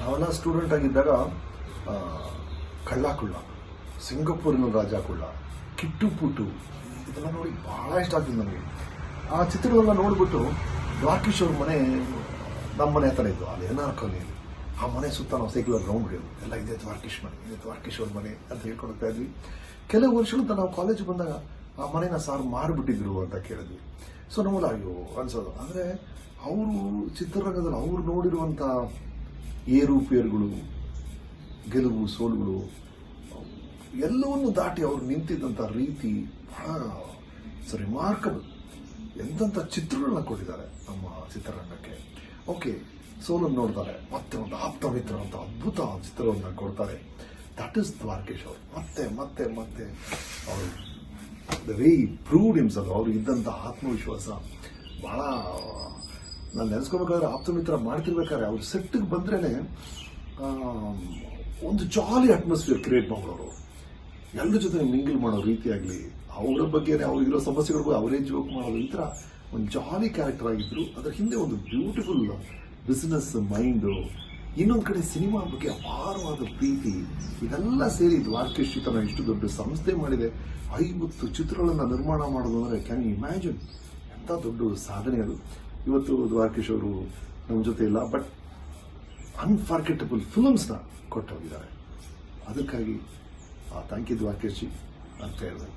ನಾವೆಲ್ಲ ಸ್ಟೂಡೆಂಟ್ ಆಗಿದ್ದಾಗ ಕಳ್ಳಾಕುಳ್ಳ ಕಳ್ಳ ಕುಳ್ಳ ಸಿಂಗಪೂರಿನ ರಾಜ ಕುಳ್ಳ ಕಿಟ್ಟು ಪುಟ್ಟು ಇದೆಲ್ಲ ನೋಡಿ ಬಹಳ ಇಷ್ಟ ಆಗ್ತಿದೆ ನನಗೆ ಆ ಚಿತ್ರಗಳನ್ನ ನೋಡಿಬಿಟ್ಟು ರಾಕೇಶ್ ಅವ್ರ ಮನೆ, ನಮ್ಮ ಮನೆ ಹತ್ರ ಇದ್ದು ಅಲ್ಲಿ ಎನ್ ಆ ಮನೆ ಸುತ್ತ ನಾವು ಸೈಕಲ್ ರೌಂಡ್ ಹಿಡಿಯೋದು ಎಲ್ಲ ಇದೆ ದ್ವಾರಕೀಶ್ ಮನೆ, ಇದೆ ದ್ವಾರಕೀಶ್ ಅವ್ರ ಮನೆ ಅಂತ ಹೇಳ್ಕೊಡ್ತಾ ಇದ್ವಿ. ಕೆಲವು ವರ್ಷಗಳಿಂದ ನಾವು ಕಾಲೇಜ್ ಬಂದಾಗ ಆ ಮನೆನ ಸಾರು ಮಾರಿಬಿಟ್ಟಿದ್ರು ಅಂತ ಕೇಳಿದ್ವಿ. ಸೊ ಅಯ್ಯೋ, ಅನ್ಸೋದು. ಅಂದ್ರೆ, ಅವರು ಚಿತ್ರರಂಗದಲ್ಲಿ ಅವ್ರು ನೋಡಿರುವಂತ ಏರುಪೇರುಗಳು ಗೆಲುವು, ಸೋಲುಗಳು, ಎಲ್ಲವನ್ನು ದಾಟಿ ಅವರು ನಿಂತಿದ್ದಂಥ ರೀತಿ ಬಹಳ ರಿಮಾರ್ಕಬಲ್ ಎಂತ ಚಿತ್ರಗಳನ್ನ ಕೊಟ್ಟಿದ್ದಾರೆ ನಮ್ಮ ಚಿತ್ರರಂಗಕ್ಕೆ. ಓಕೆ ಸೋಲನ್ನು ನೋಡ್ತಾರೆ, ಮತ್ತೆ ಒಂದು ಆಪ್ತ ಮಿತ್ರ ಅಂತ ಅದ್ಭುತ ಚಿತ್ರವನ್ನು ಕೊಡ್ತಾರೆ. ದಟ್ ಇಸ್ ದ್ವಾರಕೇಶ್ ಅವರು. ಮತ್ತೆ ಮತ್ತೆ ಮತ್ತೆ ಅವರು ದ ವೇ ಪ್ರೂವ್ಡ್ ಅದು ಅವರು ಇದ್ದಂಥ ಆತ್ಮವಿಶ್ವಾಸ ಬಹಳ ನಾನು ನೆನೆಸ್ಕೋಬೇಕಾದ್ರೆ ಆಪ್ತ ಮಿತ್ರ ಮಾಡ್ತಿರ್ಬೇಕಾದ್ರೆ ಅವ್ರ ಸೆಟ್ಗೆ ಬಂದ್ರೇನೆ ಆ, ಒಂದು ಜಾಲಿ ಅಟ್ಮಾಸ್ಫಿಯರ್ ಕ್ರಿಯೇಟ್ ಮಾಡೋರು ಎಲ್ಲರ ಜೊತೆ ಮಿಂಗಲ್ ಮಾಡೋ ರೀತಿ ಆಗಲಿ ಅವರ ಬಗ್ಗೆ ಅವ್ರಿಗಿರೋ ಸಮಸ್ಯೆಗಳಿಗೂ ಅವರೇ ಜೋಕ್ ಮಾಡೋದು ಈ ಒಂದು ಜಾಲಿ ಕ್ಯಾರೆಕ್ಟರ್ ಆಗಿದ್ರು. ಅದರ ಹಿಂದೆ ಒಂದು ಬ್ಯೂಟಿಫುಲ್ ಬಿಸ್ನೆಸ್ ಮೈಂಡು ಇನ್ನೊಂದು ಕಡೆ ಸಿನಿಮಾ ಬಗ್ಗೆ ಅಪಾರವಾದ ಪ್ರೀತಿ ಇದೆಲ್ಲ ಸೇರಿ ದ್ವಾರಕೇಶ್ ತನ್ನ ಇಷ್ಟು ದೊಡ್ಡ ಸಂಸ್ಥೆ ಮಾಡಿದೆ. ಐವತ್ತು ಚಿತ್ರಗಳನ್ನು ನಿರ್ಮಾಣ ಮಾಡೋದು ಅಂದರೆ ಕ್ಯಾನ್ ಇಮ್ಯಾಜಿನ್ ಎಂಥ ದೊಡ್ಡ ಸಾಧನೆ ಅದು. ಇವತ್ತು ದ್ವಾರಕೀಶ್ ಅವರು ನಮ್ಮ ಜೊತೆ ಇಲ್ಲ ಬಟ್ ಅನ್ಫಾರ್ಗೆಟಬಲ್ ಫಿಲಮ್ಸ್ನ ಕೊಟ್ಟು ಹೋಗಿದ್ದಾರೆ ಅದಕ್ಕಾಗಿ ಥ್ಯಾಂಕ್ ಯು ದ್ವಾರಕೇಶ್ ಜಿ ಅಂತ ಹೇಳಿದೆ.